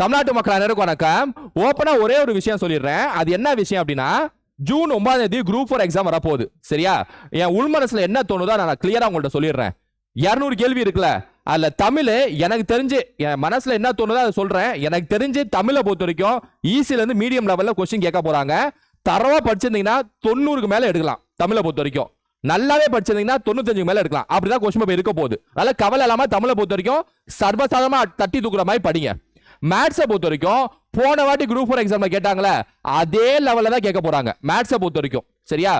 தமிழ்நாட்டு மக்கள் அனைவருக்கும் வணக்கம். ஓப்பனா ஒரே ஒரு விஷயம் சொல்லிடுறேன். அது என்ன விஷயம் அப்படின்னா ஜூன் ஒன்பதாம் தேதி குரூப் ஃபோர் எக்ஸாம் வரப்போகுது. சரியா? என் உள்மனசுல என்ன தோணுதோ நான் கிளியரா உங்கள்ட்ட சொல்லிடுறேன். இரநூறு கேள்வி இருக்குல்ல அதுல தமிழ் எனக்கு தெரிஞ்சு என் மனசுல என்ன தோணுதோ அதை சொல்றேன். எனக்கு தெரிஞ்சு தமிழை பொறுத்த வரைக்கும் ஈஸில இருந்து மீடியம் லெவல்ல கொஸ்டின் கேட்க போறாங்க. தரவா படிச்சிருந்தீங்கன்னா தொண்ணூறுக்கு மேல எடுக்கலாம் தமிழை பொறுத்த வரைக்கும். நல்லாவே படிச்சிருந்தீங்கன்னா தொண்ணூத்தஞ்சுக்கு மேல எடுக்கலாம். அப்படிதான் கொஸ்டின் பேப்பர் இருக்க போகுது. அதனால கவலை இல்லாம தமிழை பொறுத்த வரைக்கும் சர்வசாதாரமா தட்டி தூக்குற மாதிரி படிங்க. மேத்ஸை பொறுத்த வரைக்கும் போன வாட்டி குரூப் ஃபோர் எக்ஸாம்ல கேட்டாங்களே அதே லெவலில் தான் கேட்க போறாங்க. மேத்ஸை பொறுத்த வரைக்கும் சரியா?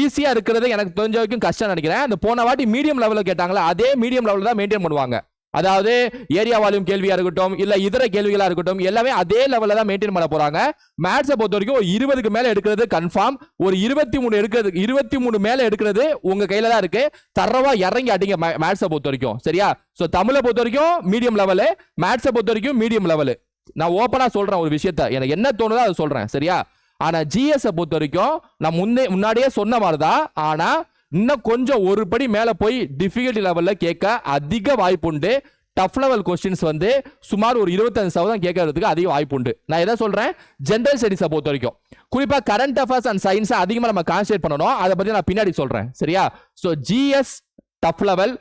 ஈஸியா இருக்கிறது எனக்கு தெரிஞ்ச வரைக்கும் கஷ்டம் நினைக்கிறேன். அந்த போன வாட்டி மீடியம் லெவலில் கேட்டாங்களே அதே மீடியம் லெவலில் தான் மெயின்டைன் பண்ணுவாங்க. அதாவது ஏரியா வால்யூம் கேள்வியா இருக்கட்டும் இல்ல இதர கேள்விகளா இருக்கட்டும் எல்லாமே அதே லெவல்ல தான் மெயின்டைன் பண்ண போறாங்க. மேத்ஸை பொறுத்த வரைக்கும் ஒரு இருபதுக்கு மேல எடுக்கிறது கன்ஃபார்ம் ஒரு இருபத்தி மூணு எடுக்கிறது இருபத்தி மூணு மேல எடுக்கிறது உங்க கையில தான் இருக்கு. தரவா இறங்கி அடிங்க மேத்ஸை பொறுத்த வரைக்கும் சரியா? ஸோ தமிழை பொறுத்த வரைக்கும் மீடியம் லெவலு மேத்ஸை பொறுத்த வரைக்கும் மீடியம் லெவலு நான் ஓப்பனாக சொல்கிறேன் ஒரு விஷயத்த. எனக்கு என்ன தோணுதோ அதை சொல்கிறேன் சரியா? ஆனால் ஜிஎஸ் பொறுத்த வரைக்கும் நான் முன்னே முன்னாடியே சொன்ன மாதிரி தான் ஆனால் இன்னும் கொஞ்சம் ஒரு படி மேலே போய் டிஃபிகல்ட்டி லெவலில் கேட்க அதிக வாய்ப்புண்டு. டஃப் லெவல் கொஸ்டின்ஸ் வந்து சுமார் ஒரு இருபத்தஞ்சு சதவீதம் கேட்கறதுக்கு அதிக வாய்ப்பு உண்டு நான் எதை சொல்கிறேன் ஜென்ரல் ஸ்டடிஸை பொறுத்த வரைக்கும். குறிப்பாக கரண்ட் அஃபேர்ஸ் அண்ட் சயின்ஸை அதிகமாக நம்ம கான்சன்ட்ரேட் பண்ணணும். அதை பற்றி நான் பின்னாடி சொல்கிறேன் சரியா? So GS tough level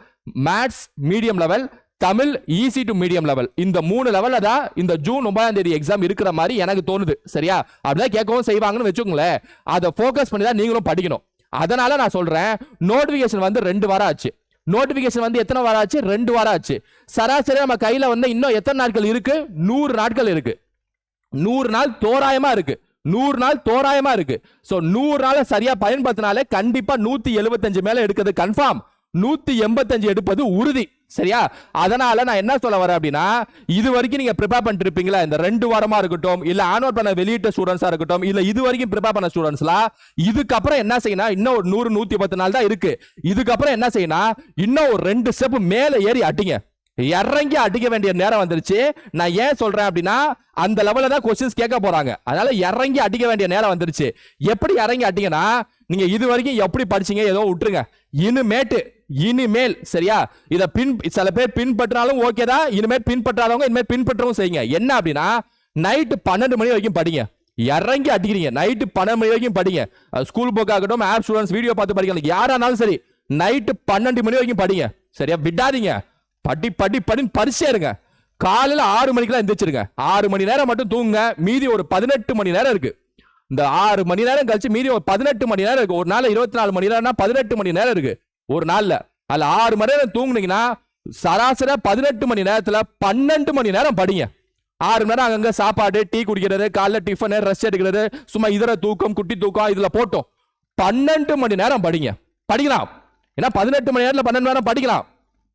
maths medium level Tamil easy to medium level இந்த மூணு லெவலில் தான் இந்த ஜூன் ஒன்பதாம் தேதி எக்ஸாம் இருக்கிற மாதிரி எனக்கு தோணுது. சரியா? அப்படிதான் கேட்கவும் செய்வாங்கன்னு வச்சுக்கோங்களேன். அதை ஃபோக்கஸ் பண்ணி தான் நீங்களும் படிக்கணும். அதனால நான் சொல்றேன் நோட்டிபிகேஷன் வந்து ரெண்டு வாரம் ஆச்சு. நோட்டிபிகேஷன் வந்து எத்தனை வாரம் ஆச்சு? ரெண்டு வாரம் ஆச்சு. சராசரி நம்ம கையில வந்து இன்னும் எத்தனை நாட்கள் இருக்கு? நூறு நாட்கள் இருக்கு. நூறு நாள் தோராயமா இருக்கு. நூறு நாள் தோராயமா இருக்கு. சோ நூறு நாள் சரியா பயன்படுத்தினாலே கண்டிப்பா நூத்தி எழுபத்தஞ்சு மேல எடுக்கிறது கன்ஃபார்ம் நூத்தி எண்பத்தஞ்சு எடுப்பது உறுதி. சரியா? அதனால நான் என்ன சொல்ல வரேன் அப்படின்னா இது வரைக்கும் நீங்க ப்ரிப்பேர் பண்ணிட்டு இருப்பீங்களா இந்த ரெண்டு வாரமா இருக்கட்டும் இல்ல ஆனுவல் பண்ண வெளியிட்ட ஸ்டூடெண்ட்ஸா இருக்கட்டும் இல்ல இது வரைக்கும் ப்ரிப்பேர் பண்ண ஸ்டூடெண்ட்ஸ்லாம் இதுக்கப்புறம் என்ன செய்யணும்? இன்னும் ஒரு நூறு நூத்தி பத்து நாள் தான் இருக்கு. இதுக்கப்புறம் என்ன செய்யணும்? இன்னும் ஒரு ரெண்டு ஸ்டெப் மேல ஏறி அட்டிங்க இறங்கி அடிக்க வேண்டிய நேரம் வந்துருச்சு. நான் ஏன் சொல்றேன் அப்படின்னா அந்த லெவலில் தான் கொஸ்டின்ஸ் கேட்க போறாங்க. அதனால இறங்கி அடிக்க வேண்டிய நேரம் வந்துருச்சு. எப்படி இறங்கி அட்டிங்கன்னா நீங்க இது வரைக்கும் எப்படி படிச்சீங்க ஏதோ விட்டுருங்க. இனிமேட்டு இனிமேல் சரியா? இதை பின் சில பேர் பின்பற்றினாலும் ஓகே தான். இனிமேல் பின்பற்றாதவங்க இனிமேல் பின்பற்றவும் செய்யுங்க. என்ன அப்படின்னா நைட்டு பன்னெண்டு மணி வரைக்கும் படிங்க. இறங்கி அடிக்கிறீங்க. நைட்டு பன்னெண்டு மணி வரைக்கும் படிங்க. ஸ்கூல் புக் ஆகட்டும் ஆப் ஸ்டூடெண்ட்ஸ் வீடியோ பார்த்து படிக்கலாம் யாரானாலும் சரி நைட்டு பன்னெண்டு மணி வரைக்கும் படிங்க. சரியா? விடாதீங்க. படி படி படின்னு பரிசே இருங்க காலையில் ஆறு மணிக்கெல்லாம் எந்திரிச்சிருங்க. ஆறு மணி நேரம் மட்டும் தூங்குங்க. மீதி ஒரு பதினெட்டு மணி நேரம் இருக்கு. இந்த ஆறு மணி நேரம் கழிச்சு மீதி ஒரு பதினெட்டு மணி நேரம் இருக்கு. ஒரு நாள் இருபத்தி நாலு மணி நேரம்னா பதினெட்டு மணி நேரம் இருக்கு. ஒரு நாள்ல. அதுல ஆறு மணி நேரம் தூங்குனீங்கன்னா சராசரியா பதினெட்டு மணி நேரத்துல பன்னெண்டு மணி நேரம் படிங்க. ஆறு மணி நேரம் அங்கங்க சாப்பாடு டீ குடிக்கிறது காலைல டிஃபனு ரெஸ்ட் எடுக்கிறது சும்மா இதர தூக்கம் குட்டி தூக்கம் இதுல போட்டோம். பன்னெண்டு மணி நேரம் படிங்க. படிக்கலாம். ஏன்னா பதினெட்டு மணி நேரத்துல பன்னெண்டு நேரம் படிக்கலாம்.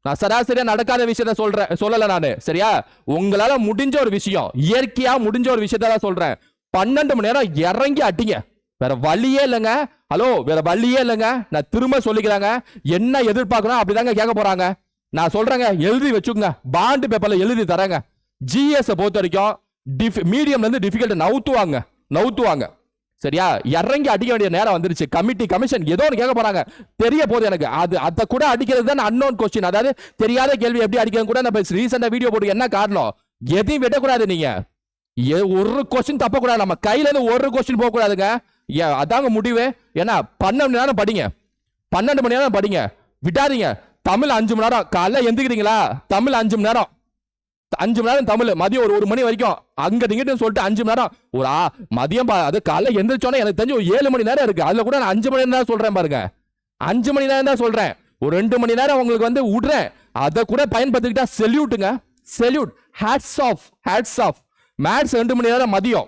நான் சராசரியா நடக்காத விஷயத்த சொல்றேன் சொல்லல நானு. சரியா? உங்களால முடிஞ்ச ஒரு விஷயம் இயற்கையா முடிஞ்ச ஒரு விஷயத்த தான் சொல்றேன். பன்னெண்டு மணி நேரம் இறங்கி அட்டிங்க வேற வழியே இல்லைங்க. ஹலோ வேற வழியே இல்லைங்க. நான் திரும்ப சொல்லிக்கிறாங்க. என்ன எதிர்பார்க்கணும் அப்படிதாங்க கேட்க போறாங்க. நான் சொல்றேங்க எழுதி வச்சுக்கோங்க. பாண்டு பேப்பர்ல எழுதி தரேங்க. ஜிஎஸ் பொறுத்த வரைக்கும் டிஃப் மீடியம்ல இருந்து டிஃபிகல்ட் நவுத்துவாங்க. நவுத்துவாங்க. சரியா? இறங்கி அடிக்க வேண்டிய நேரம் வந்துருச்சு. கமிட்டி கமிஷன் ஏதோ ஒன்று கேட்க போறாங்க. தெரிய போகுது எனக்கு. அது அதை கூட அடிக்கிறது தான் அன்னோன் கொஸ்டின் அதாவது தெரியாத கேள்வி எப்படி அடிக்கிறது கூட நம்ம ரீசெண்டாக வீடியோ போட்டு என்ன காரணம்? எதையும் விடக்கூடாது நீங்க. ஒரு கொஸ்டின் தப்பக்கூடாது. நம்ம கையில இருந்து ஒரு கொஸ்டின் போகக்கூடாதுங்க. அதாங்க முடிவு. ஏன்னா பன்னெண்டு மணி நேரம் படிங்க. பன்னெண்டு மணி நேரம் படிங்க. விடாதீங்க. தமிழ் அஞ்சு மணி நேரம். காலைல எந்திக்கிறீங்களா தமிழ் அஞ்சு மணி நேரம். அஞ்சு மணி நேரம் தமிழ். மதியம் ஒரு ஒரு மணி வரைக்கும். அங்க திங்கிட்டு சொல்லிட்டு அஞ்சு மணி நேரம். ஒரு ஆ மதியம் பா- அது காலைல எந்திரிச்சோன்னா எனக்கு தெரிஞ்சு ஒரு ஏழு மணி நேரம் இருக்கு. அதுல கூட நான் அஞ்சு மணி நேரம் சொல்றேன் பாருங்க. அஞ்சு மணி நேரம் தான் சொல்றேன். ஒரு ரெண்டு மணி நேரம் உங்களுக்கு வந்து விடுறேன். அதை கூட பயன்படுத்திக்கிட்டா செல்யூட்டுங்க salute hats off hats off maths ரெண்டு மணி நேரம் மதியம்.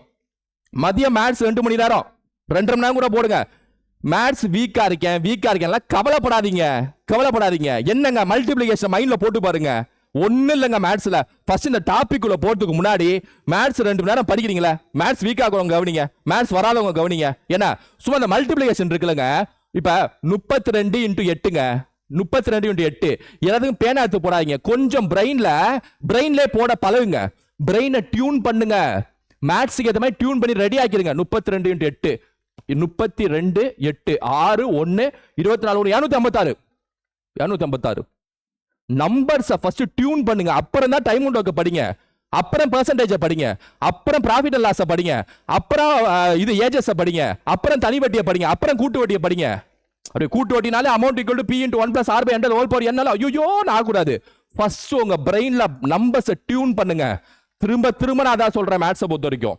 மதியம் மேட்ஸ் ரெண்டு மணி நேரம். ரெண்டரை மணி நேரம் கூட போடுங்க. மேத்ஸ் வீக்கா இருக்கேன் வீக்கா இருக்கேன்லாம் கவலைப்படாதீங்க கவலைப்படாதீங்க. என்னங்க மல்டிபிளிகேஷன் மைண்ட்ல போட்டு பாருங்க. ஒன்றும் இல்லைங்க மேத்ஸில் ஃபர்ஸ்ட் இந்த டாபிக் உள்ள முன்னாடி மேத்ஸ் ரெண்டு மணி நேரம் படிக்கிறீங்களா? மேத்ஸ் வீக்காக ஆகிறவங்க கவனிங்க. மேத்ஸ் வராதவங்க கவனிங்க. ஏன்னா சும்மா இந்த மல்டிப்ளிகேஷன் இருக்குல்லங்க. இப்போ முப்பத்தி ரெண்டு இன்ட்டு எட்டுங்க. முப்பத்தி ரெண்டு இன்ட்டு எட்டு. எல்லாத்துக்கும் பேனா எடுத்து போடாதீங்க. கொஞ்சம் பிரெயினில் பிரெயின்லே போட பழகுங்க. பிரெயினை டியூன் பண்ணுங்க. மேத்ஸுக்கு ஏற்ற மாதிரி டியூன் பண்ணி ரெடி ஆக்கிடுங்க. முப்பத்தி ரெண்டு இன்ட்டு எட்டு. முப்பத்தி ரெண்டு எட்டு ஆறு ஒன்று இருபத்தி நாலு ஒன்று இரநூத்தி ஐம்பத்தாறு. இரநூத்தி ஐம்பத்தாறு. நம்பர்ஸை ஃபர்ஸ்ட் டியூன் பண்ணுங்க. அப்புறம் தான் டைம் உண்டோக்க படிங்க. அப்புறம் பெர்சன்டேஜை படிங்க. அப்புறம் ப்ராஃபிட் அண்ட் லாஸை படிங்க. அப்புறம் இது ஏஜஸை படிங்க. அப்புறம் தனி வட்டியை படிங்க. அப்புறம் கூட்டு வட்டியை படிங்க. அப்படி கூட்டு வட்டினாலே amount equal to P into one plus R by hundred whole power என்னால ஐயோ ஆகக்கூடாது. ஃபர்ஸ்ட் உங்க பிரெயின்ல நம்பர்ஸை டியூன் பண்ணுங்க. திரும்ப திரும்ப நான் அதான் சொல்றேன் மேட்ஸை பொறுத்த வரைக்கும்.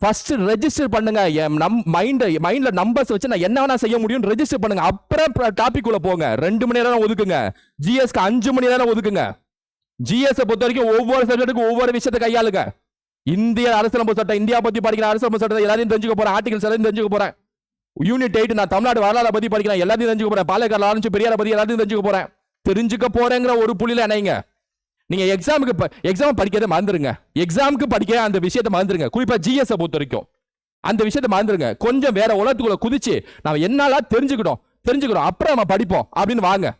ஃபர்ஸ்ட் ரெஜிஸ்டர் பண்ணுங்க. என் நம் மைண்ட் மைண்ட்ல நம்பர்ஸ் வச்சு நான் என்ன வேணா செய்ய முடியும் ரெஜிஸ்டர் பண்ணுங்க. அப்புறம் டாபிக் உள்ள போங்க. ரெண்டு மணி நேரம் ஒதுக்குங்க. ஜிஎஸ்க்கு அஞ்சு மணி நேரம் ஒதுக்குங்க. ஜிஎஸ் பொறுத்த வரைக்கும் ஒவ்வொரு சப்ஜெக்ட்டுக்கும் ஒவ்வொரு விஷயத்தை கையாளுங்க. இந்திய அரசியலமைப்பு சட்டம் இந்தியா பத்தி படிக்கிற அரசியலமைப்பு சட்டத்தை எல்லாத்தையும் தெரிஞ்சுக்க போறேன். ஆர்டிகல்ஸ் எல்லாத்தையும் தெரிஞ்சுக்க போறேன். யூனிட் எயிட் நான் தமிழ்நாடு வரலாறு பத்தி படிக்கிறேன். எல்லாத்தையும் தெரிஞ்சுக்க போறேன். பாலக்காடு ஆரம்பிச்சு பெரியார பத்தி எல்லாத்தையும் தெரிஞ்சுக்க போறேன். தெரிஞ்சுக்க போறேங்கிற ஒரு புள்ளியில இணைங்க. நீங்க எக்ஸாமுக்கு எக்ஸாம் படிக்கிறத மறந்துருங்க. எக்ஸாமுக்கு படிக்கிற அந்த விஷயத்தை மறந்துருங்க. குறிப்பா ஜிஎஸ் பொறுத்த வரைக்கும். அந்த விஷயத்தை மறந்துருங்க. கொஞ்சம் வேற உலகத்துக்குள்ள குதிச்சு நம்ம என்னால தெரிஞ்சுக்கிட்டோம் தெரிஞ்சுக்கிறோம் அப்புறம் நம்ம படிப்போம். அப்படின்னு வாங்க.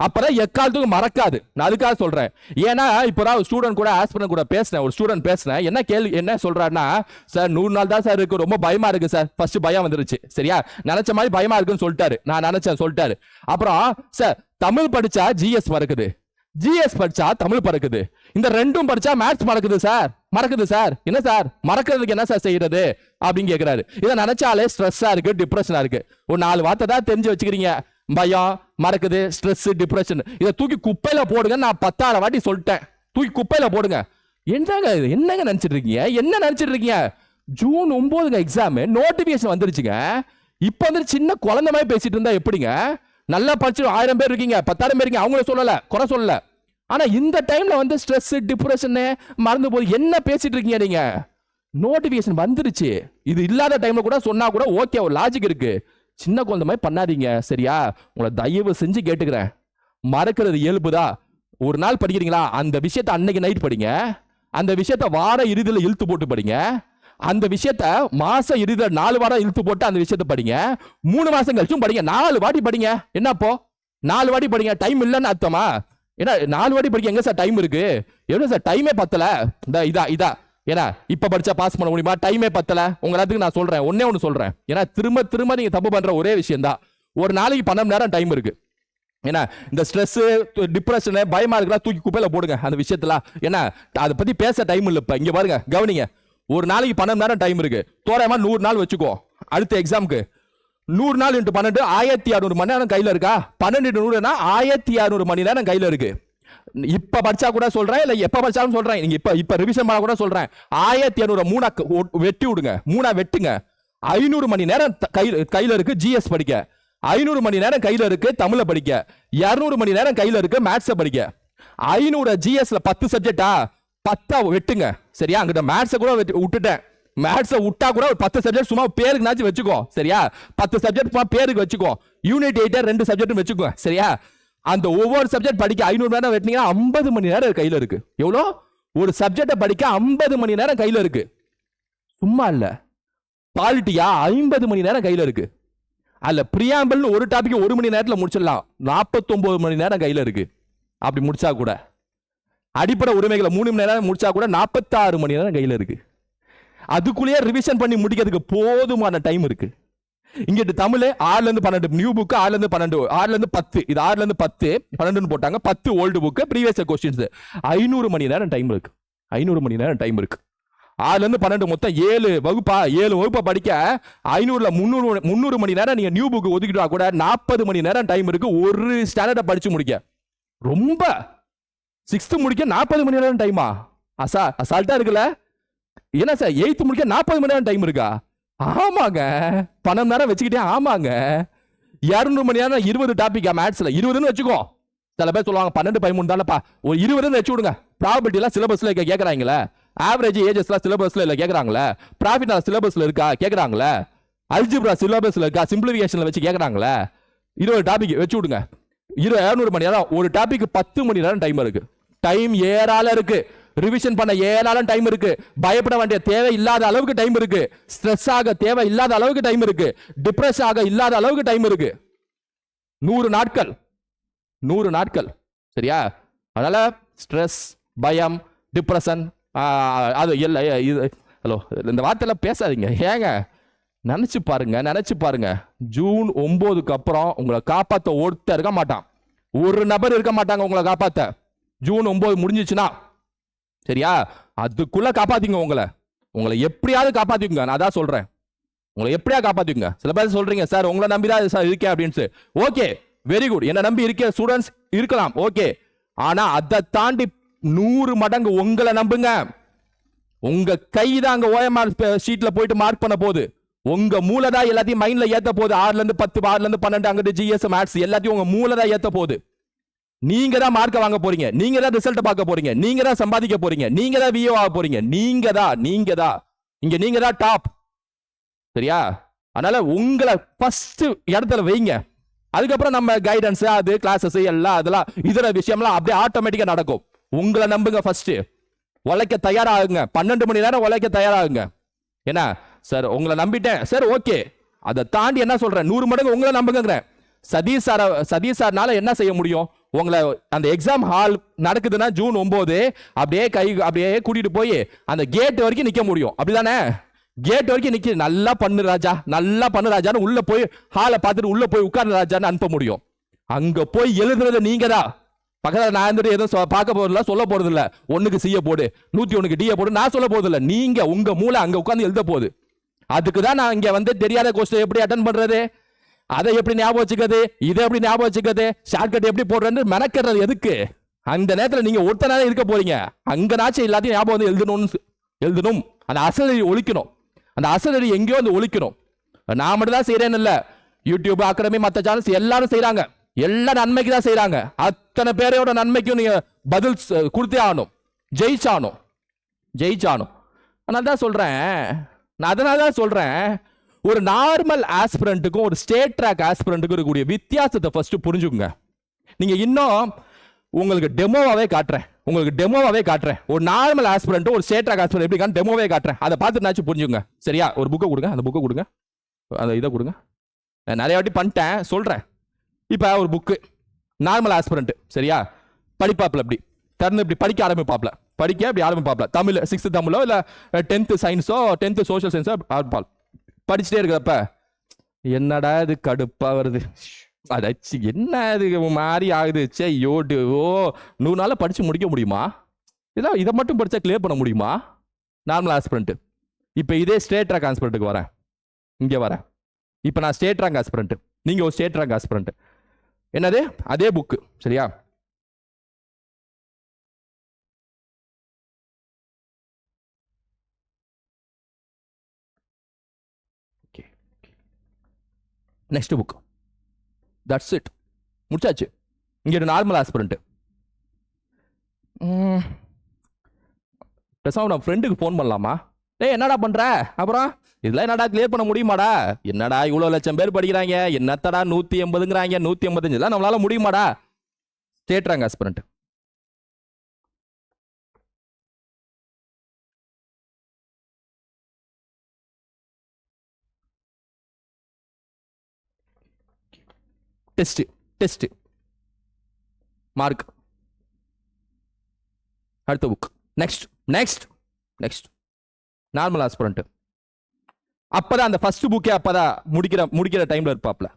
அப்பதான் எக்காலத்துக்கும் மறக்காது. நான் அதுக்காக சொல்றேன். ஏன்னா இப்போதான் ஸ்டூடெண்ட் கூட ஆஸ்பிரன் கூட பேசினேன். ஒரு ஸ்டூடெண்ட் பேசினேன். என்ன கேள்வி என்ன சொல்றாருன்னா சார் நூறு நாள் தான் சார் இருக்கு. ரொம்ப பயமா இருக்கு சார். ஃபர்ஸ்ட் பயம் வந்துருச்சு. சரியா? நினைச்ச மாதிரி பயமா இருக்குன்னு சொல்லிட்டாரு. நான் நினைச்சேன் சொல்லிட்டாரு. அப்புறம் சார் தமிழ் படிச்சா ஜிஎஸ் மறக்குது. ஜிஎஸ் படிச்சா தமிழ் பறக்குது. இந்த ரெண்டும் படிச்சா மேத்ஸ் மறக்குது சார் மறக்குது சார் என்ன சார் மறக்கிறதுக்கு என்ன சார் செய்யறது? அப்படின்னு கேட்கிறாரு இதை நினைச்சாலே ஸ்ட்ரெஸ்ஸா இருக்கு டிப்ரெஷனா இருக்கு. ஒரு நாலு வார்த்தை தான் தெரிஞ்சு வச்சுக்கிறீங்க. பயம் மறக்குது ஸ்ட்ரெஸ் டிப்ரெஷன் இதை தூக்கி குப்பையில போடுங்க நான் பத்தாயிரம் வாட்டி சொல்லிட்டேன். தூக்கி குப்பையில போடுங்க. என்னங்க இது? என்னங்க நினைச்சிட்டு இருக்கீங்க? என்ன நினைச்சிட்டு இருக்கீங்க? ஜூன் ஒன்பதுங்க எக்ஸாம் நோட்டிபிகேஷன் வந்துருச்சுங்க. இப்ப வந்து சின்ன குழந்தை மாதிரி பேசிட்டு இருந்தா எப்படிங்க? நல்லா படிச்சு ஆயிரம் பேர் இருக்கீங்க பத்தாயிரம் பேர் இருக்கீங்க அவங்கள சொல்லல குறை சொல்லல. ஆனால் இந்த டைமில் வந்து ஸ்ட்ரெஸ்ஸு டிப்ரெஷன்னு மறந்து போது என்ன பேசிட்டு இருக்கீங்க நீங்கள் நோட்டிஃபிகேஷன் வந்துருச்சு. இது இல்லாத டைமில் கூட சொன்னால் கூட ஓகே ஒரு லாஜிக் இருக்கு. சின்ன குழந்தை மாதிரி பண்ணாதீங்க சரியா? உங்களை தயவு செஞ்சு கேட்டுக்கிறேன். மறக்கிறது இயல்புதா? ஒரு நாள் படிக்கிறீங்களா? அந்த விஷயத்தை அன்னைக்கு நைட் படிங்க. அந்த விஷயத்த வார இறுதியில் இழுத்து போட்டு படிங்க. அந்த விஷயத்த மாச இறுதியில் நாலு வாரம் இழுத்து போட்டு அந்த விஷயத்த படிங்க. மூணு மாசம் கழிச்சும் படிங்க. நாலு வாட்டி படிங்க. என்னப்போ? நாலு வாட்டி படிங்க. டைம் இல்லைன்னு அர்த்தமா? ஏன்னா நாலு வாட்டி படிக்க எங்க சார் டைம் இருக்கு? எவ்வளோ சார்? டைமே பத்தல. இந்த இதா இதா. ஏன்னா இப்ப படிச்சா பாஸ் பண்ண முடியுமா? டைமே பத்தல. உங்க எல்லாத்துக்கும் நான் சொல்றேன். ஒன்னே ஒன்று சொல்றேன். ஏன்னா திரும்ப திரும்ப நீங்க தப்பு பண்ற ஒரே விஷயம் தான் ஒரு நாளைக்கு பன்னெண்டு நேரம் டைம் இருக்கு. ஏன்னா இந்த ஸ்ட்ரெஸ் டிப்ரெஷன் பயமா இருக்கலாம் தூக்கி குப்பையில போடுங்க அந்த விஷயத்துல ஏன்னா அதை பத்தி பேச டைம் இல்லை இப்ப. இங்க பாருங்க கவனிங்க. ஒரு நாளைக்கு பன்னெண்டு நேரம் டைம் இருக்கு. தோராயமா நூறு நாள் வச்சுக்கோ. அடுத்த எக்ஸாமுக்கு நூறு நாள் இன்ட்டு பன்னெண்டு ஆயிரத்தி அறுநூறு மணி நேரம் கையில் இருக்கா? பன்னெண்டு நூறுனா ஆயிரத்தி அறுநூறு மணி நேரம் கையில் இருக்கு. இப்ப படிச்சா கூட சொல்றேன் இல்ல எப்ப படிச்சாலும் சொல்றேன். நீங்க இப்ப இப்ப ரிவிஷன் பண்ண கூட சொல்றேன். ஆயிரத்தி அறுநூறு மூணா வெட்டி விடுங்க. மூணா வெட்டுங்க. ஐநூறு மணி நேரம் கையில் கையில் இருக்குது இருக்கு ஜிஎஸ் படிக்க. ஐநூறு மணி நேரம் கையில் இருக்கு தமிழை படிக்க. இரநூறு மணி நேரம் கையில் இருக்கு மேக்ஸை படிக்க. ஐநூறு ஜிஎஸ்ல பத்து சப்ஜெக்டா பத்தா வெட்டுங்க. சரியா? அங்கிட்ட மேத்ஸை கூட விட்டுட்டேன். மேத்ஸை விட்டா கூட ஒரு பத்து சப்ஜெக்ட் சும்மா பேருக்குனாச்சும் வச்சுக்கோ. சரியா? பத்து சப்ஜெக்ட் பேருக்கு வச்சுக்கோ. யூனிட் எயிட்ட ரெண்டு சப்ஜெக்ட்டும் வச்சுக்கோ. சரியா? அந்த ஒவ்வொரு சப்ஜெக்ட் படிக்க ஐநூறு நேரம் வெட்டினீங்கன்னா ஐம்பது மணி நேரம் கையில் இருக்கு. எவ்வளோ? ஒரு சப்ஜெக்டை படிக்க ஐம்பது மணி நேரம் கையில் இருக்கு. சும்மா இல்லை. பாலிட்டியா ஐம்பது மணி நேரம் கையில் இருக்கு. அதில் பிரியாம்பிள்னு ஒரு டாபிக் ஒரு மணி நேரத்தில் முடிச்சிடலாம். நாற்பத்தொம்பது மணி நேரம் கையில் இருக்கு. அப்படி முடிச்சா கூட. அடிப்படை உரிமைகளை மூணு மணி நேரம் முடிச்சா கூட நாற்பத்தாறு மணி நேரம் கையில் இருக்கு. அதுக்குள்ளேயே ரிவிஷன் பண்ணி முடிக்கிறதுக்கு போதுமான டைம் இருக்கு. இங்கிட்டு தமிழ் ஆறுலேருந்து பன்னெண்டு நியூ புக்கு ஆறுலேருந்து பன்னெண்டு ஆறுலேருந்து பத்து இது ஆறுலேருந்து பத்து பன்னெண்டுன்னு போட்டாங்க பத்து ஓல்டு புக்கு ப்ரீவியஸ் கொஸ்டின்ஸ் ஐநூறு மணி நேரம் டைம் இருக்கு. ஐநூறு மணி நேரம் டைம் இருக்கு. ஆறுலேருந்து பன்னெண்டு மொத்தம் ஏழு வகுப்பா ஏழு வகுப்பை படிக்க ஐநூறுல முந்நூறு முந்நூறு மணி நேரம் நீங்கள் நியூ புக்கு ஒதுக்கிட்டா கூட நாற்பது மணி நேரம் டைம் இருக்கு ஒரு ஸ்டாண்டர்டை படிச்சு முடிக்க. ரொம்ப சிக்ஸ்த்து முடிக்க நாற்பது மணி நேரம் டைமா அசா அசால்ட்டா இருக்குல்ல? என்ன சார் எயித்து முடிக்க நாற்பது மணி நேரம் டைம் இருக்கா? ஆமாங்க. பன்னெண்டு நேரம் வச்சுக்கிட்டே ஆமாங்க. இரநூறு மணி நேரம் இருபது டாபிக்கா மேத்ஸில் இருபதுன்னு வச்சுக்கோ. சில பேர் சொல்லுவாங்க பன்னெண்டு பதிமூணு தானப்பா. ஒரு இருபதுன்னு வச்சு விடுங்க. ப்ராபபிலிட்டி சிலபஸில் சிலபஸ்ல கேட்கறாங்களே ஆவரேஜ் ஏஜஸ்லாம் சிலபஸில் இல்லை கேட்குறாங்களே ப்ராஃபிட் சிலபஸில் இருக்கா? கேட்குறாங்களே அல்ஜிப்ரா சிலபஸில் இருக்கா? சிம்பிளிஃபிகேஷனில் வச்சு கேட்குறாங்களே இருபது டாபிக் வச்சு விடுங்க. இருபது இரநூறு மணி நேரம். ஒரு டாபிக் பத்து மணி நேரம் டைம் இருக்குது டைம் ஏறால இருக்கு. ரிவிஷன் பண்ண ஏராளம் டைம் இருக்கு. பயப்பட வேண்டிய தேவை இல்லாத அளவுக்கு டைம் இருக்கு. ஸ்ட்ரெஸ் ஆக தேவை இல்லாத அளவுக்கு டைம் இருக்கு. டிப்ரெஸ் ஆக இல்லாத அளவுக்கு டைம் இருக்கு. நூறு நாட்கள். நூறு நாட்கள். சரியா? அதனால ஸ்ட்ரெஸ் பயம் டிப்ரெஷன் அது இல்லை இது ஹலோ இந்த வார்த்தையெல்லாம் பேசாதீங்க. ஏங்க? நினச்சி பாருங்க நினச்சி பாருங்க. ஜூன் ஒம்போதுக்கு அப்புறம் உங்களை காப்பாற்ற ஒருத்தர் இருக்க மாட்டான். ஒரு நபர் இருக்க மாட்டாங்க உங்களை காப்பாற்ற ஜூன் ஒம்பது முடிஞ்சிச்சுன்னா சரியா? அதுக்குள்ள காப்பாத்திங்க உங்களை. உங்களை எப்படியாவது காப்பாத்திக்குங்க. நான் அதான் சொல்றேன். உங்களை எப்படியா காப்பாத்திக்குங்க? சில பேர் சொல்றீங்க சார் உங்களை நம்பி தான் சார் இருக்கேன் அப்படின்னு ஓகே வெரி குட் என்ன நம்பி இருக்க ஸ்டூடெண்ட்ஸ் இருக்கலாம். ஓகே. ஆனா அதை தாண்டி நூறு மடங்கு உங்களை நம்புங்க. உங்க கை தான் அங்க ஓஎம்ஆர் ஷீட்ல போயிட்டு மார்க் பண்ண போகுது. உங்க மூளை தான் எல்லாத்தையும் மைண்ட்ல ஏத்த போகுது. ஆறுல இருந்து பத்து ஆறுல இருந்து பன்னெண்டு அங்கிட்டு ஜிஎஸ் மேத்ஸ் எல்லாத்தையும் உங்க மூளை தான் ஏத்த போகுது. நீங்க தான் மார்க்க வாங்க போறீங்க. நீங்க தான் ரிசல்ட் பார்க்க போறீங்க. நீங்க தான் சம்பாதிக்க போறீங்க. நீங்க தான் விஓ ஆக போறீங்க. நீங்க தான் நீங்க தான். இங்க நீங்க தான் டாப் சரியா? அதனால உங்களை ஃபர்ஸ்ட் இடத்துல வைங்க. அதுக்கப்புறம் நம்ம கைடன்ஸ் அது கிளாஸஸ் எல்லாம் அதெல்லாம் இதர விஷயம்லாம் அப்படியே ஆட்டோமேட்டிக்கா நடக்கும். உங்களை நம்புங்க ஃபர்ஸ்ட் உழைக்க தயாராகுங்க. பன்னெண்டு மணி நேரம் உழைக்க தயாராகுங்க. என்ன சார் உங்களை நம்பிட்டேன். சார் ஓகே அதை தாண்டி என்ன சொல்றேன்? நூறு மடங்கு உங்களை நம்புங்கிறேன் சதீஷ் சார சதீஷ் சார்னால என்ன செய்ய முடியும்? உங்களை அந்த எக்ஸாம் ஹால் நடக்குதுன்னா ஜூன் ஒன்பது அப்படியே கை அப்படியே கூட்டிட்டு போய் அந்த கேட் வரைக்கும் நிக்க முடியும். அப்படிதானே? கேட் வரைக்கும் நிக்க நல்லா பண்ணு ராஜா நல்லா பண்ணு ராஜான்னு உள்ள போய் ஹாலை பார்த்துட்டு உள்ள போய் உட்கார்ந்து ராஜான்னு அனுப்ப முடியும். அங்க போய் எழுதுறது நீங்க தான் பக்கத்தில் நான் இருந்துட்டு எதுவும் சொ- பார்க்க போறதில்ல சொல்ல போறதில்ல. இல்ல ஒண்ணுக்கு சிய போடு நூத்தி ஒண்ணுக்கு டிஏ போடு நான் சொல்ல போறதில்ல. நீங்க உங்க மூளை அங்க உட்காந்து எழுத போகுது. அதுக்கு தான் நான் இங்க வந்து தெரியாத கொஸ்டின் எப்படி அட்டன் பண்றது? அதை எப்படி ஞாபகம் வச்சுக்கிறது? இதை எப்படி ஞாபகம் வச்சுக்கிறது? ஷார்ட்கட் எப்படி போடுறேன்னு மெனக்கிறது எதுக்கு? அந்த நேரத்தில் நீங்கள் ஒருத்தனாக இருக்க போறீங்க. அங்கனாச்சும் எல்லாத்தையும் ஞாபகம் வந்து எழுதணும்னு எழுதணும். அந்த அசலடி ஒழிக்கணும். அந்த அசலடி எங்கேயோ வந்து ஒழிக்கணும். நான் மட்டும் தான் செய்கிறேன்னு இல்லை. யூடியூப் அக்கடமி மற்ற சேனல்ஸ் எல்லாரும் செய்கிறாங்க எல்லா நன்மைக்கு தான் செய்கிறாங்க அத்தனை பேரோட நன்மைக்கும் நீங்கள் பதில் கொடுத்தே ஆகணும். ஜெயிச்சாகணும். ஜெயிச்சாகணும். அதனால தான் சொல்கிறேன் நான் அதனால தான் சொல்கிறேன் ஒரு நார்மல் ஆஸ்பிரண்ட்டுக்கும் ஒரு ஸ்டேட் ட்ராக் ஆஸ்பிரண்ட்டுக்கும் இருக்கக்கூடிய வித்தியாசத்தை ஃபர்ஸ்ட் புரிஞ்சுக்குங்க. நீங்க இன்னும் உங்களுக்கு டெமோவாவே காட்டுறேன். உங்களுக்கு டெமோவாவே காட்டுறேன். ஒரு நார்மல் ஆஸ்பிரண்ட்டும் ஒரு ஸ்டேட் ட்ராக் ஆஸ்பிரண்ட் எப்படி டெமோவே காட்டுறேன். அதை பார்த்துட்டு புரிஞ்சுங்க சரியா? ஒரு புக்கை கொடுங்க. அந்த புக்கை கொடுங்க. அந்த இதை கொடுங்க. நான் நிறைய வாட்டி பண்ணிட்டேன். சொல்றேன். இப்போ ஒரு புக்கு நார்மல் ஆஸ்பிரண்ட் சரியா? படிப்பாப்பில் அப்படி திறந்து இப்படி படிக்க ஆரம்பிப்பாப்ல படிக்க அப்படி ஆரம்பிப்பாப்ல தமிழ் சிக்ஸ்த் தமிழோ இல்லை டென்த்து சயின்ஸோ டென்த்து சோஷியல் சயின்ஸோ ஆரம்பிப்பாள். படிச்சுட்டே இருக்கிறப்ப என்னடா இது கடுப்பா வருது? அதாச்சு என்ன இது? மாதிரி ஆகுது. சே யோட்டு ஓ நூறு நாளில் படிச்சு முடிக்க முடியுமா? இதான் இதை மட்டும் படிச்சா கிளியர் பண்ண முடியுமா? நார்மல் ஆஸ்பிரண்ட் இப்போ இதே ஸ்டேட் ரேங்க் ஆஸ்பிரண்ட்டுக்கு வரேன். இங்கே வரேன். இப்போ நான் ஸ்டேட் ரேங்க் ஆஸ்பிரண்ட் நீங்கள் ஒரு ஸ்டேட் ரேங்க் ஆஸ்பிரண்ட் என்னது? அதே புக்கு சரியா? நெக்ஸ்ட் புக் தட்ஸ் இட் முடிச்சாச்சு. இங்கே நார்மல் ஆஸ்பிரண்ட் பேசாம நான் ஃப்ரெண்டுக்கு ஃபோன் பண்ணலாமா? டேய் என்னடா பண்ற? அப்புறம்? இதெல்லாம் என்னடா கிளியர் பண்ண முடியுமாடா? என்னடா இவ்வளோ லட்சம் பேர் படிக்கிறாங்க? என்னத்தடா நூற்றி எண்பதுங்கிறாங்க? நூற்றி எண்பத்தஞ்சு இதெல்லாம் நம்மளால முடியுமாடா? State rank test test mark அடுத்த book next next next normal aspirant அப்பதான் அந்த ஃபர்ஸ்ட் புக்கே அப்பதான் முடிக்கிற முடிக்கிற டைம்ல இருப்பாப்ல.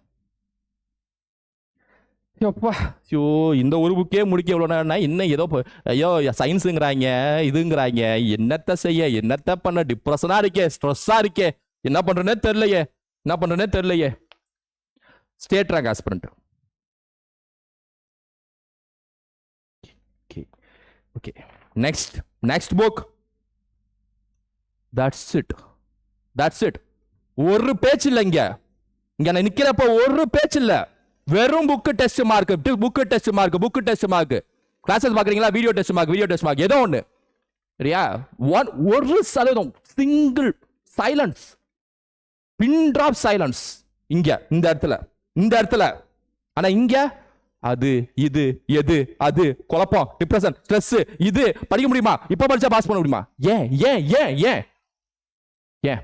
எப்பா ஐயோ இந்த ஒரு புக்கே முடிக்க எவ்வளோ நேரம்னா இன்னும் ஏதோ ஐயோ சயின்ஸுங்கிறாங்க இதுங்கிறாங்க என்னத்த செய்ய என்னத்த பண்ண டிப்ரெஷனா இருக்கே ஸ்ட்ரெஸ்ஸா இருக்கே என்ன பண்ணுறேனே தெரியலையே என்ன பண்ணுறேனே தெரிலையே state rank aspirant okay okay next next book that's it that's it ஒரு பேச்சு இல்லை இங்க. இங்க நான் நிக்கிறப்ப ஒரு பேச்சு இல்ல. வெறும் book test mark book test mark book test mark classes பாக்குறீங்களா video test mark video test mark ஏதோ ஒண்ணு. சரியா? ஒன் ஒரு சதவீதம். Single silence pin drop silence இங்க இந்த இடத்துல. இந்த இடத்துல. ஆனா இங்க அது இது எது அது குழப்பம் டிப்ரெஷன் ஸ்ட்ரெஸ் இது படிக்க முடியுமா? இப்ப படிச்சா பாஸ் பண்ண முடியுமா? ஏன் ஏன் ஏன் ஏன்? ஏன்?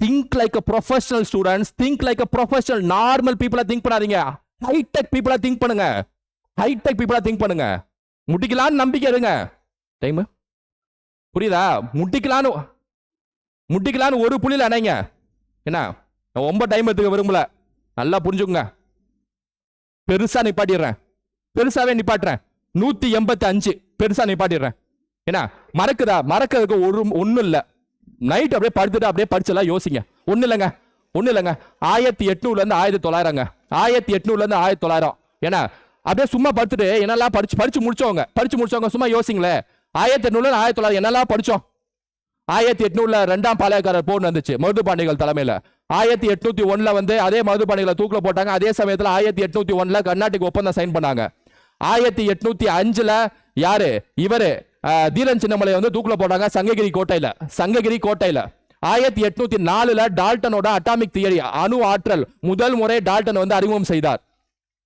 Think like a professional students think like a professional normal பீப்புளா think பண்ணாதீங்க. ஹைடெக் பீப்புளா திங்க் பண்ணுங்க. ஹைடெக் பீப்புளா திங்க் பண்ணுங்க. முடிக்கலான்னு நம்பிக்கை இருங்க. டைம் புரியுதா? முட்டிக்கலான்னு முட்டிக்கலான்னு ஒரு புள்ளியில் அணைங்க. என்ன? நான் ரொம்ப டைம் எடுத்துக்க விரும்பல. நல்லா புரிஞ்சுக்குங்க. பெருசா நிப்பாட்டிடுறேன். பெருசாவே நிப்பாட்டுறேன். நூத்தி எண்பத்தி அஞ்சு பெருசா நிப்பாட்டிடுறேன். ஏன்னா மறக்குதா? மறக்கிறதுக்கு ஒரு ஒன்றும் இல்லை. நைட் அப்படியே படுத்துட்டு அப்படியே படிச்செல்லாம் யோசிங்க. ஒன்றும் இல்லைங்க. ஒன்றும் இல்லைங்க. ஆயிரத்தி எட்நூறுலேருந்து ஆயிரத்தி தொள்ளாயிரங்க. ஆயிரத்தி எட்நூறுலேருந்து ஆயிரத்தி தொள்ளாயிரம். ஏன்னா அப்படியே சும்மா படுத்துட்டு என்னெல்லாம் படிச்சு படிச்சு முடிச்சவங்க படிச்சு முடிச்சவங்க சும்மா யோசிங்களேன். ஆயிரத்தி எட்நூறுல ஆயிரத்தி தொள்ளாயிரம் என்னெல்லாம் படித்தோம் ஆயிரத்தி எட்நூறுல ரெண்டாம் பாளையக்காரர் போர் நடந்துச்சு. மருது பாண்டிகள் தலைமையில. ஆயிரத்தி எட்நூத்தி ஒன்ல வந்து அதே மருது பாண்டிகளை தூக்கில போட்டாங்க. அதே சமயத்துல ஆயிரத்தி எட்நூத்தி ஒன்ல கர்நாடிக் ஒப்பந்தம் சைன் பண்ணாங்க. ஆயிரத்தி எட்நூத்தி அஞ்சுல யாரு? இவரு தீரன் சின்னமலை வந்து தூக்கில போட்டாங்க சங்ககிரி கோட்டையில. சங்ககிரி கோட்டையில. ஆயிரத்தி எட்நூத்தி நாலுல டால்டனோட அட்டாமிக் தியரி அணு ஆற்றல் முதல் முறை டால்டன் வந்து அறிமுகம் செய்தார்.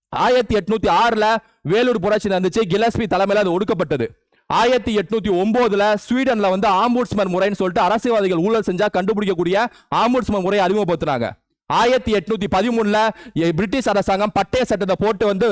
ஆயிரத்தி எட்நூத்தி ஆறுல வேலூர் புரட்சி நடந்துச்சு. கிலஸ்பி தலைமையில் அது ஒடுக்கப்பட்டது. ஆயிரத்தி எட்நூத்தி ஒன்பதுல ஸ்வீடன்ல வந்து ஆம்பூட்ஸ்மன் முறைன்னு சொல்லிட்டு அரசியல்வாதிகள் ஊழல் செஞ்சா கண்டுபிடிக்கக்கூடிய ஆம்பூட்ஸ்மன் முறையை அறிமுகப்படுத்தினாங்க ஆயிரத்தி எட்நூத்தி பதிமூணுல பிரிட்டிஷ் அரசாங்கம் பட்டய சட்டத்தை போட்டு வந்து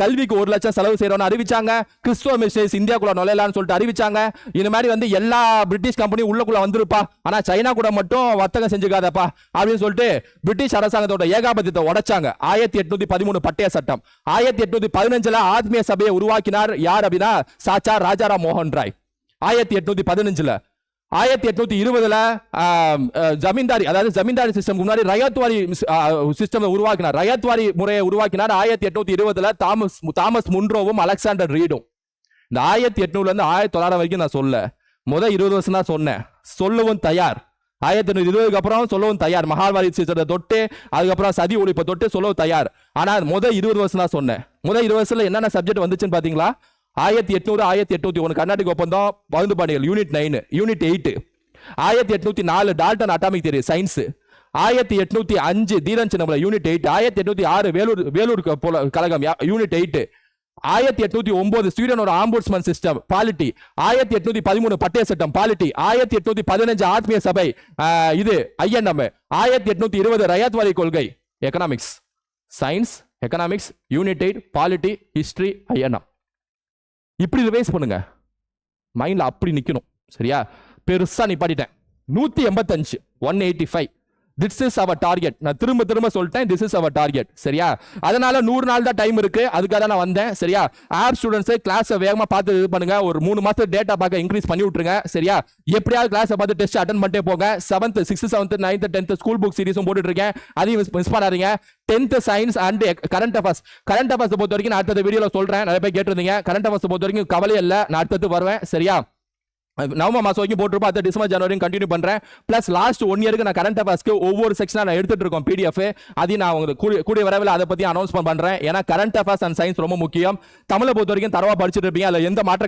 கல்விக்கு ஒரு லட்சம் செலவு செய்யறோம்னு அறிவிச்சாங்க. கிறிஸ்துவ மிஷனரிஸ் இந்தியாக்குள்ள நுழையலாம்னு சொல்லிட்டு அறிவிச்சாங்க. இந்த மாதிரி வந்து எல்லா பிரிட்டிஷ் கம்பெனியும் உள்ளக்குள்ள வந்துருப்பா. ஆனா சைனா கூட மட்டும் வர்த்தகம் செஞ்சுக்காதப்பா அப்படின்னு சொல்லிட்டு பிரிட்டிஷ் அரசாங்கத்தோட ஏகாபத்தியத்தை உடைச்சாங்க. ஆயிரத்தி எட்நூத்தி பதிமூணு பட்டய சட்டம். ஆயிரத்தி எட்நூத்தி பதினஞ்சுல ஆத்மீய சபையை உருவாக்கினார் யார் அப்படின்னா சாச்சா ராஜாராம் மோகன் ராய். ஆயிரத்தி எட்நூத்தி பதினஞ்சுல ஆயிரத்தி எட்நூத்தி இருபதுல ஜமீன்தாரி அதாவது ஜமீன்தாரி சிஸ்டம் முன்னாடி ரயத்வாரி சிஸ்டம் உருவாக்கினார். ரயத்வாரி முறையை உருவாக்கினார். ஆயிரத்தி எட்நூத்தி இருபதுல தாமஸ் தாமஸ் முன்ரோவும் அலெக்சாண்டர் ரீடும். இந்த ஆயிரத்தி எட்நூறுல இருந்து ஆயிரத்தி தொள்ளாயிரம் வரைக்கும் நான் சொல்ல. முதல் இருபது வருஷம் தான் சொன்னேன். சொல்லவும் தயார். ஆயிரத்தி எண்ணூறு இருபதுக்கு அப்புறம் சொல்லவும் தயார். மகாவாரி சிஸ்டத்தை தொட்டு அதுக்கப்புறம் சதி ஒழிப்பை தொட்டு சொல்லவும் தயார். ஆனால் முதல் இருபது வருஷம் தான் சொன்னேன். முதல் இருபது வருஷத்துல என்னென்ன சப்ஜெக்ட் வந்துச்சுன்னு பாத்தீங்களா ஆயிரத்தி எட்நூறு ஆயிரத்தி எட்நூத்தி ஒன்று கர்நாடக ஒப்பந்தம் பகுந்து பாண்டிகள் யூனிட் நைன் யூனிட் எயிட் ஆயிரத்தி எட்நூத்தி நாலு டால்டன் அட்டாமிக் தியரி சயின்ஸ் ஆயிரத்தி எட்நூத்தி அஞ்சு தீரன் சின்னமலை யூனிட் எயிட் ஆயிரத்தி எட்நூத்தி ஆறு வேலூர் வேலூர் போல கழகம் யூனிட் எயிட் ஆயிரத்தி எட்நூத்தி ஒன்பது ஸ்வீடனோட ஆம்புட்ஸ்மன் சிஸ்டம் பாலிட்டி ஆயிரத்தி எட்நூத்தி பதிமூணு பட்டய சட்டம் பாலிட்டி ஆயிரத்தி எட்நூத்தி பதினஞ்சு ஆத்மீய சபை இது ஐஎன்எம். ஆயிரத்தி எட்நூத்தி இருபது ரயாத்வாரி கொள்கை economics science economics unit eight polity history INM இப்படி ரிவைஸ் பண்ணுங்க. மைண்ட்ல அப்படி நிக்கணும். சரியா? பெருசா நிப்பாட்டிட்டேன். நூத்தி எண்பத்தஞ்சு. One eighty five this is our target நான் திரும்ப திரும்ப சொல்லிட்டேன் திஸ் இஸ் அவர் டார்கெட் சரியா? அதனால நூறு நாள் தான் டைம் இருக்கு. அதுக்காக தான் நான் வந்தேன். சரியா? ஆப் ஸ்டூடெண்ட்ஸ் கிளாஸை வேகமாக பார்த்து இது பண்ணுங்க. ஒரு மூணு மாதம் டேட்டா பார்க்க இன்க்ரீஸ் பண்ணி விட்டுருங்க. சரியா? எப்படியாவது கிளாஸை பார்த்து டெஸ்ட் அட்டன் பண்ணிட்டே போங்க. Seventh sixth seventh ninth tenth school book சீரிஸும் போட்டுட்டு இருக்கேன். அதையும் மிஸ் பண்ணாதீங்க. Tenth science and current affairs current affairs பொறுத்த வரைக்கும் நான் அடுத்த வீடியோவில் சொல்கிறேன் நிறைய பேர் கேட்டிருந்தீங்க. கரண்ட் அஃபேர்ஸ் பொறுத்த வரைக்கும் கவலை இல்லை. நான் அடுத்தது வருவேன். சரியா? நவம்பர் மாதம் வரைக்கும் போட்டிருப்போம் அதை டிசம்பர் ஜனவரி கண்டினியூ பண்ணுறேன் ப்ளஸ் லாஸ்ட் ஒன் இயருக்கு நான் கரண்ட் அஃபேர்ஸ்க்கு ஒவ்வொரு செக்ஷனாக நான் எடுத்துகிட்டு இருக்கோம் பிடிஎஃப் அதையும் நான் உங்களுக்கு கூடிய கூடிய வரவில் அதை பற்றி அனௌன்ஸ் பண்ணுறேன் ஏன்னா கரண்ட் அஃபேர்ஸ் அண்ட் சயின்ஸ் ரொம்ப முக்கியம். தமிழை பொறுத்த வரைக்கும் தரவாக படிச்சுட்டு இருப்பீங்க. அதில் எந்த மாற்ற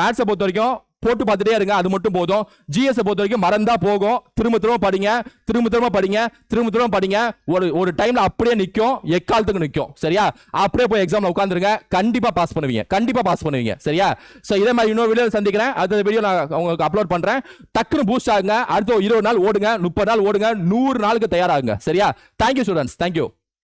மேத்ஸை பொறுத்த வரைக்கும் போட்டு பார்த்துட்டே இருங்க. அது மட்டும் போதும். ஜிஎஸ் பொறுத்த வரைக்கும் மறந்தா போகும். திரும்ப திரும்ப படிங்க. திரும்ப திரும்ப படிங்க. திரும்ப திரும்ப படிங்க. ஒரு ஒரு டைம்ல அப்படியே நிற்கும் எக்காலத்துக்கு நிற்கும் சரியா? அப்படியே போய் எக்ஸாம்ல உட்காந்துருங்க கண்டிப்பா பாஸ் பண்ணுவீங்க. கண்டிப்பா பாஸ் பண்ணுவீங்க. சரியா? சோ இதே மாதிரி இன்னொரு வீடியோ சந்திக்கிறேன். அடுத்த வீடியோ நான் உங்களுக்கு அப்லோட் பண்றேன். டக்குன்னு பூஸ்ட் ஆகுங்க. அடுத்த இருபது நாள் ஓடுங்க. முப்பது நாள் ஓடுங்க. நூறு நாளுக்கு தயாராகுங்க. சரியா? Thank you students thank you